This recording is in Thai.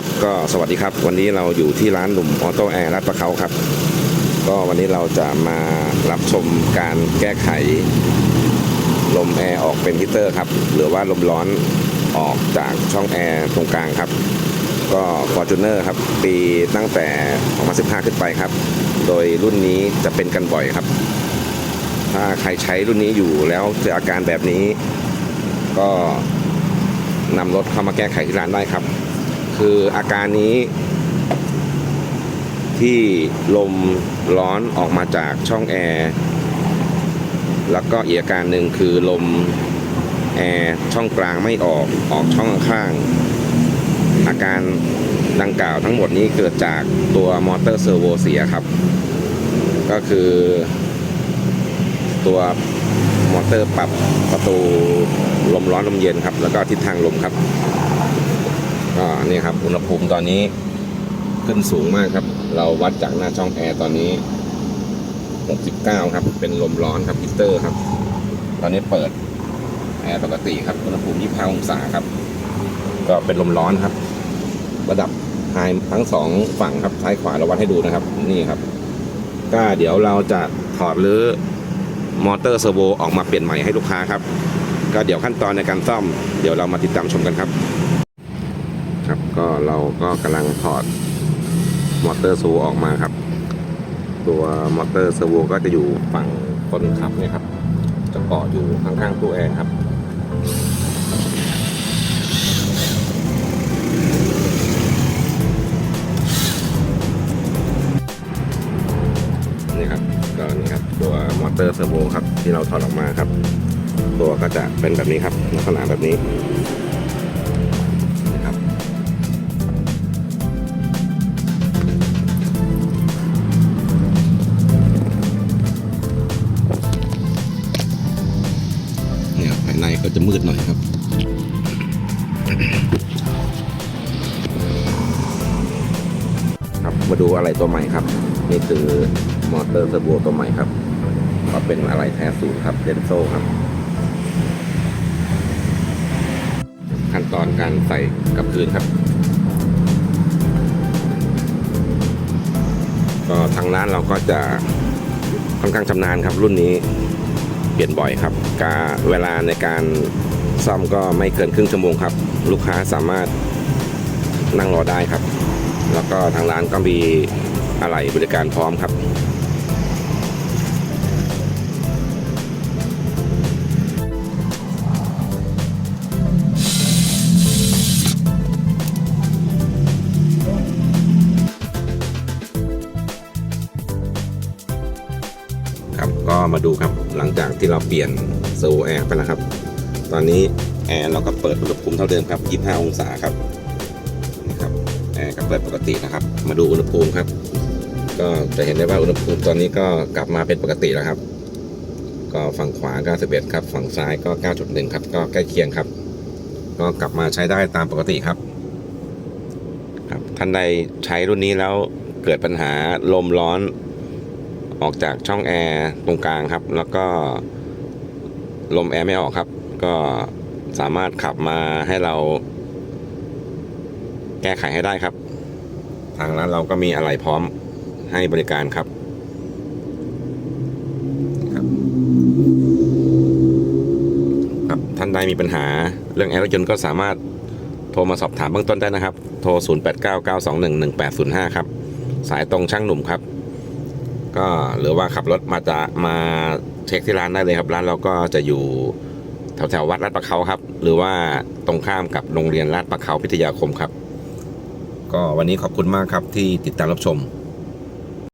ครับก็สวัสดีครับ วันนี้เราอยู่ที่ร้านหนุ่มออโต้แอร์ลาดประเขาครับ ก็วันนี้เราจะมารับชมการแก้ไข ลมแอร์ออกเป็นฮีตเตอร์ครับ หรือว่าลมร้อนออกจากช่องแอร์ตรงกลางครับ ก็ Fortuner ครับ ปีตั้งแต่ 2015 ขึ้นไปครับ โดยรุ่นนี้จะเป็นกันบ่อยครับ ถ้าใครใช้รุ่นนี้อยู่แล้วเจออาการแบบนี้ ก็นำรถเข้ามาแก้ไขที่ร้านได้ครับ คืออาการนี้ ที่ลมร้อนออกมาจากช่องแอร์แล้วก็อีกอาการหนึ่งคือลมแอร์ช่องกลางไม่ออกออกช่องข้าง อาการดังกล่าวทั้งหมดนี้เกิดจากตัวมอเตอร์เซอร์โวเสียครับ ก็คือ ตัวมอเตอร์ปรับประตูลมร้อนลมเย็นครับ แล้วก็ทิศทางลมครับ ก็นี่ครับอุณหภูมิตอนนี้ขึ้นสูงมากครับ เราวัดจากหน้าช่องแอร์ตอนนี้ 69 ครับ เป็นลมร้อนครับฮีเตอร์ครับ ตอนนี้เปิดแอร์ปกติครับอุณหภูมิ25องศาครับ ก็เป็นลมร้อนครับ ระดับไฮทั้งสองฝั่งครับซ้ายขวาเราวัดให้ดูนะครับ นี่ครับ ก็เดี๋ยวเราจะถอดหรือมอเตอร์เซอร์โวออกมาเปลี่ยนใหม่ให้ลูกค้าครับ ก็เดี๋ยวขั้นตอนในการซ่อม เดี๋ยวเรามาติดตามชมกันครับ ก็เราก็กำลังถอดมอเตอร์เซอร์ออกมาครับ ตัวมอเตอร์เซอร์โวก็จะอยู่ฝั่งคนขับเนี่ยครับ จะเกาะอยู่ข้างๆตู้แอร์ครับนี่ครับก็นี่ครับตัวมอเตอร์เซอร์โวครับที่เราถอดออกมาครับ ตัวก็จะเป็นแบบนี้ครับลักษณะแบบนี้ ในก็จะมืดหน่อยครับ ครับมาดูอะไรตัวใหม่ครับ นี่คือมอเตอร์เทอร์โบตัวใหม่ครับ ก็เป็นอะไรแท้ศูนย์ครับเดนโซครับ ขั้นตอนการใส่กับพื้นครับก็ทางร้านเราก็จะค่อนข้างชำนาญครับรุ่นนี้ ลี่ยนบ่อยครับกาเวลาในการซ่อมก็ไม่เกินครึ่งชั่วโมงครับ ลูกค้าสามารถนั่งรอได้ครับ แล้วก็ทางร้านก็มีอะไหล่บริการพร้อมครับ ก็มาดูครับหลังจากที่เราเปลี่ยนเซอร์โวแอร์ไปแล้วครับ ตอนนี้แอร์เราก็เปิดอุณหภูมิเท่าเดิมครับ25 องศาครับนี่ครับแอร์ก็เปิดปกตินะครับ มาดูอุณหภูมิครับ ก็จะเห็นได้ว่าอุณหภูมิตอนนี้ก็กลับมาเป็นปกติแล้วครับ ก็ฝั่งขวา91ครับ ฝั่งซ้ายก็ 9.1 ครับ ก็ใกล้เคียงครับ ก็กลับมาใช้ได้ตามปกติครับครับท่านใดใช้รุ่นนี้แล้วเกิดปัญหาลมร้อน ออกจากช่องแอร์ตรงกลางครับ แล้วก็ลมแอร์ไม่ออกครับ ก็สามารถขับมาให้เรา แก้ไขให้ได้ครับ ทางร้านเราก็มีอะไรพร้อมให้บริการครับครับท่านใดมีปัญหาเรื่องแอร์รถยนต์ก็สามารถโทรมาสอบถามเบื้องต้นได้นะครับ โทร 0899211805 ครับ สายตรงช่างหนุ่มครับ ก็หรือว่าขับรถมาจะมาเช็คที่ร้านได้เลยครับ ร้านเราก็จะอยู่แถวแถวๆวัดลาดประเขาครับ หรือว่าตรงข้ามกับโรงเรียนลาดประเขาพิทยาคมครับ ก็วันนี้ขอบคุณมากครับที่ติดตามรับชม